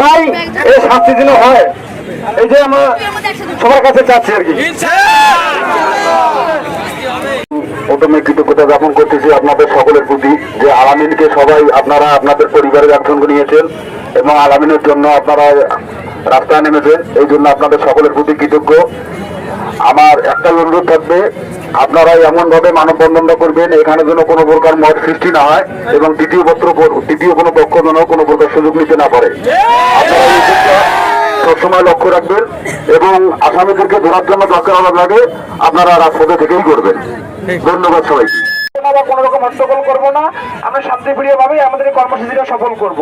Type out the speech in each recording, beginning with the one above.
তাই এই শাস্তি যেন হয়। এই যে আমরা সবার কাছে চাচ্ছি আর কি। প্রথমে কৃতজ্ঞতা জ্ঞাপন করতেছি আপনাদের সকলের প্রতি যে আলামিনকে সবাই আপনারা আপনাদের পরিবারের একজনকে নিয়েছেন এবং আলামিনের জন্য আপনারা রাস্তায় নেমেছেন, এই জন্য আপনাদের সকলের প্রতি কৃতজ্ঞ। আমার একটা অনুরোধ থাকবে আপনারা এমন ভাবে মানববন্ধনটা করবেন, এখানে যেন কোনো প্রকার মত সৃষ্টি না হয় এবং দ্বিতীয় পত্র তৃতীয় কোনো পক্ষ যেন কোনো প্রকার সুযোগ নিতে না পারে। আপনারা সবসময় লক্ষ্য রাখবেন এবং আসামিদেরকে ধরার জন্য দরকার লাগে আপনারা রাজপথে থেকেই করবেন ধন্যবাদ সবাইকে। বা কোনো রকম হট্টগোল করব না। আমরা শান্তিপ্রিয় ভাবে আমাদের কর্মসূচিটা সফল করব।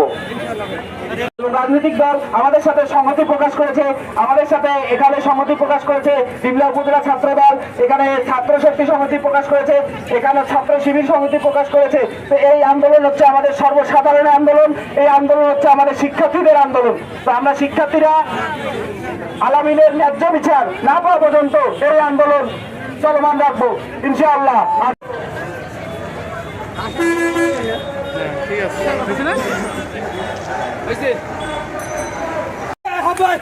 রাজনৈতিক দল আমাদের সাথে সংহতি প্রকাশ করেছে। আমাদের সাথে এখানে সংহতি প্রকাশ করেছে বিপ্লব উপজেলা ছাত্র দল এখানে ছাত্র শক্তি সমিতি প্রকাশ করেছে। এখানে ছাত্র শিবির সমিতি প্রকাশ করেছে। তো এই আন্দোলন হচ্ছে আমাদের সর্বসাধারণের আন্দোলন। এই আন্দোলন হচ্ছে আমাদের শিক্ষার্থীদের আন্দোলন। তো আমরা শিক্ষার্থীরা আলামিনের ন্যায্য বিচার না পাওয়া পর্যন্ত এই আন্দোলন চলমান রাখব, ইনশাআল্লাহ। আর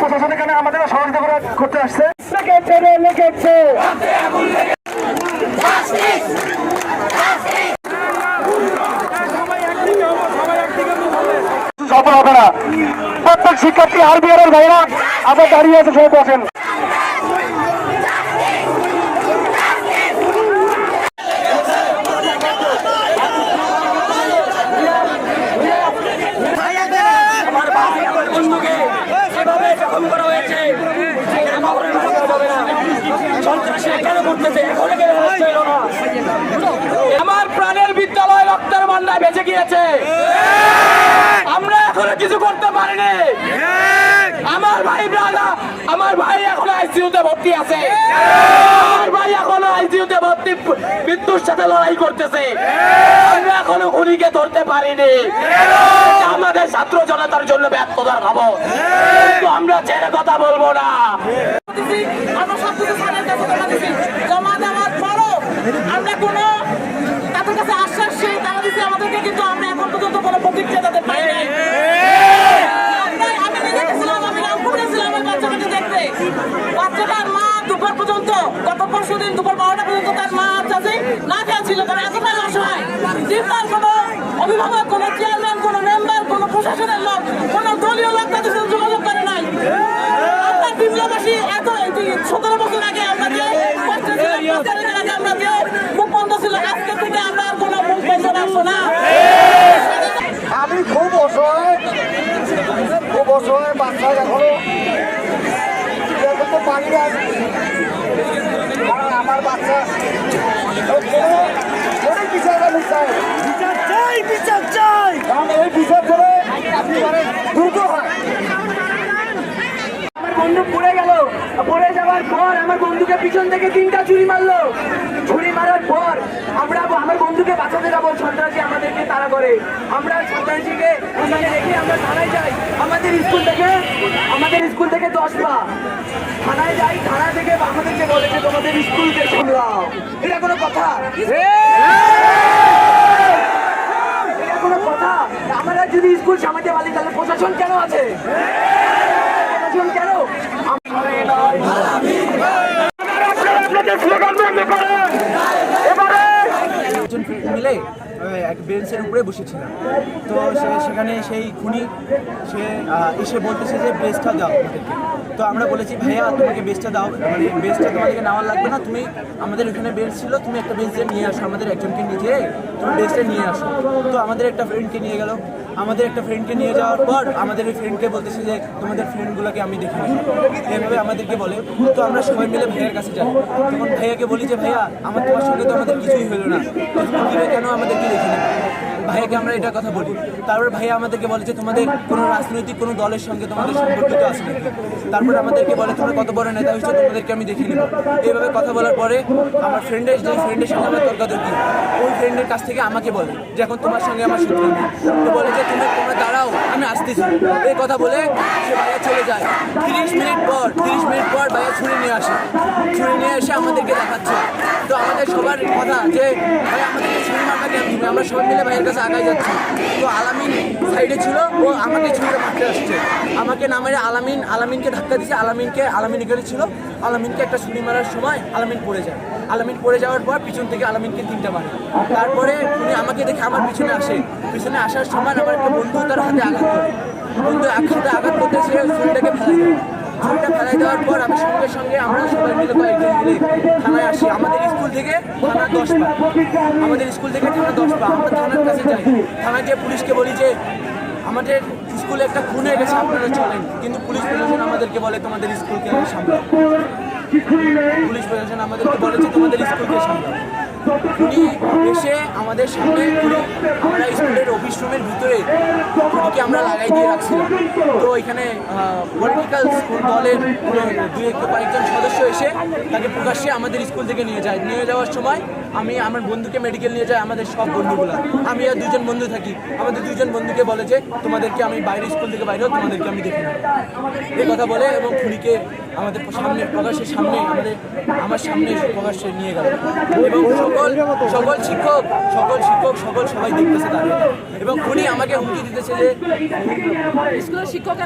প্রশাসন এখানে আমাদের সহযোগিতা করে করতে আসছে। লেগেছে রে লেগেছে সফল হবে না প্রত্যেক শিক্ষার্থী আর বিহারের ভাইরা আবার দাঁড়িয়ে আছে, সবাই বসেন। আমার প্রাণের বিদ্যালয় রক্তের মান্নায় বেঁচে গিয়েছে। কিছু করতে পারিনি। আমার ভাই ব্রাদা আমার ভাই এখনও আইসিইউতে ভর্তি আছে। আমার ভাই এখনও আইসিইউতে ভর্তি মৃত্যুর সাথে লড়াই করতেছে। আমরা এখনও খুনিকে ধরতে পারিনি। আমাদের ছাত্র জনতার জন্য ব্যর্থতার খবর। কিন্তু আমরা ছেড়ে কথা বলব না। জমা দেওয়ার পরও আমরা কোনো তাদের কাছে আশ্বাস সেই তারা দিচ্ছে আমাদেরকে কিন্তু আমরা এখন পর্যন্ত কোনো প্রতিক্রিয়া তাদের পাই নাই আমরা- আমি নিজে গেছিলাম, আমি রামপুর গেছিলাম আমার বাচ্চাটাকে দেখতে। বাচ্চাটার মা দুপুর পর্যন্ত গত পরশু দিন দুপুর বারোটা পর্যন্ত তার মা চাচি না খেয়ে ছিল তারা এতটাই অসহায় জিম্মার কোনো অভিভাবক কোনো চেয়ারম্যান কোনো মেম্বার কোনো প্রশাসনের লোক কোনো দলীয় লোক তাদের সাথে যোগাযোগ করে নাই। আপনার বিপ্লবাসী এত সতেরো বছর আগে আমরা যে কষ্টে ছিলাম, পাঁচ তারিখের আগে আমরা যে মুখ বন্ধ ছিল আজকে থেকে আমরা আর কোনো মুখ বন্ধ রাখব না। আমি খুব অসহায় খুব অসহায় বাচ্চা এখনও। পারি না আমার বাচ্চা। অনেক বিচার আমি চাই বিচার চাই বিচার চাই। কারণ এই বিচার করে দ্রুত হয়। আমার বন্ধু পড়ে গেল। পড়ে যাওয়ার পর আমার বন্ধুকে পিছন থেকে তিনটা চুরি মারলো। ছুরি মারার পর আমরা আমার বন্ধুকে বাঁচাতে যাব। সন্ত্রাসী আমাদেরকে তাড়া করে। আমরা সন্ত্রাসীকে ওখানে রেখে আমরা থানায় যাই আমাদের স্কুল থেকে আমাদের স্কুল থেকে দশ পা থানায় যাই থানা থেকে আমাদেরকে বলেছে তোমাদের স্কুলকে সামলাও এটা কোনো কথা? এটা কোনো কথা? আমরা যদি স্কুল সামাতে পারি তাহলে প্রশাসন কেন আছে? প্রশাসন কেন? আপনাদের স্লোগান বন্ধ করেন। এবারে দুজন মিলে এক বেঞ্চের উপরে বসেছিলাম। তো সে- সেখানে সেই খুনি, সে এসে বলতেছে যে বেসটা দাও আমাদেরকে। তো আমরা বলেছি, ভাইয়া, তোমাকে বেসটা দাও। মানে বেসটা তোমাদেরকে নেওয়ার লাগবে না। তুমি, আমাদের এখানে বেঞ্চ ছিল, তুমি একটা বেঞ্চে নিয়ে আসো। আমাদের একজনকে নিজে তুমি বেসটা নিয়ে আসো। তো আমাদের একটা ফ্রেন্ডকে নিয়ে গেল। আমাদের একটা ফ্রেন্ডকে নিয়ে যাওয়ার পর, আমাদের ওই ফ্রেন্ডকে বলতেছে যে, তোমাদের ফ্রেন্ডগুলোকে আমি দেখে এভাবে আমাদেরকে বলে। তো আমরা সবাই মিলে ভাইয়ের কাছে যাই। তখন ভাইয়াকে বলি যে, ভাইয়া, আমার তোমার সঙ্গে তো আমাদের কিছুই হলো না। কেন আমাদেরকে দেখে নেবে ভাইয়াকে আমরা এটা কথা বলি। তারপর ভাইয়া আমাদেরকে বলে যে, তোমাদের কোনো রাজনৈতিক, কোনো দলের সঙ্গে তোমাদের সম্পর্কিত আছে নাকি? তারপর আমাদেরকে বলে, তোমরা কত বড় নেতা হয়েছো, তোমাদেরকে আমি দেখে নেব। এইভাবে কথা বলার পরে আমার ফ্রেন্ডের যে ফ্রেন্ডের সঙ্গে আমার তর্কাতর্কি, ওই ফ্রেন্ডের কাছ থেকে আমাকে বলে যে, এখন তোমার সঙ্গে আমার সূত্র নেই। তো বলে যে, তুমি, তোমরা দাঁড়াও, আমি আসতেছি। এই কথা বলে সে ভাইয়া চলে যায়। তিরিশ মিনিট পর, তিরিশ মিনিট পর ভাইয়া ছুরি নিয়ে আসে। ছুরি নিয়ে এসে আমাদেরকে দেখাচ্ছে। তো আমাদের সবার কথা যে, ভাই আমাদেরকে ছুরি মারটা কেন আমরা সবাই মিলে ভাইয়ের কাছে আগাই যাচ্ছি। তো আলামিন সাইডে ছিল, ও আমাকে ছুরিটা মারতে আসছে। আমাকে না মেরে আলামিন, আলামিনকে ধাক্কা দিছে আলামিনকে, আলামিন এখানে ছিল। আলামিনকে একটা ছুরি মারার সময় আলামিন পড়ে যায়। আলামিন পড়ে যাওয়ার পর পিছন থেকে আলামিনকে তিনটা মারে। তারপরে উনি আমাকে দেখে আমার পিছনে আসে। পিছনে আসার সময় আমার একটা বন্ধু তার হাতে আঘাত করে। বন্ধু একসাথে আঘাত করতে সে ছুরিটাকে ফেলে দেয়। ছুরিটা ফেলাই দেওয়ার পর আমি সঙ্গে সঙ্গে আমরা সবাই মিলে কয়েকজন মিলে থানায় আসি। আমাদের স্কুল থেকে থানা দশ আমাদের স্কুল থেকে থানা দশ পা। আমরা থানার কাছে যাই। থানা যে পুলিশকে বলি যে, আমাদের স্কুলে একটা খুন হয়ে গেছে আপনারা চলেন। কিন্তু পুলিশ প্রশাসন আমাদেরকে বলে, তোমাদের স্কুলকে সামলাও পুলিশ প্রশাসন আমাদেরকে বলে যে তোমাদের স্কুলকে সামলাও উনি এসে আমাদের সামনে আমরা স্কুলের অফিস রুমের ভিতরে খুনিকে আমরা লাগাই দিয়ে রাখছিলাম। তো এখানে পলিটিক্যাল স্কুল দলের দুই একটু কয়েকজন সদস্য এসে তাকে প্রকাশ্যে আমাদের স্কুল থেকে নিয়ে যায়। নিয়ে যাওয়ার সময় আমি আমার বন্ধুকে মেডিকেল নিয়ে যাই আমাদের সব বন্ধুগুলো। আমি আর দুজন বন্ধু থাকি। আমাদের দুজন বন্ধুকে বলে যে তোমাদেরকে আমি বাইরে স্কুল থেকে বাইরেও তোমাদেরকে আমি দেখে নেব। এই কথা বলে এবং খুনিকে আমাদের সামনে প্রকাশের সামনে আমাদের, আমার সামনে প্রকাশ্যে নিয়ে গেল। এবং সকল সকল শিক্ষক সকল শিক্ষক, সকল সবাই দেখতেছে তাদের এবং উনি আমাকে হুমকি দিতেছে যে, স্কুলের শিক্ষক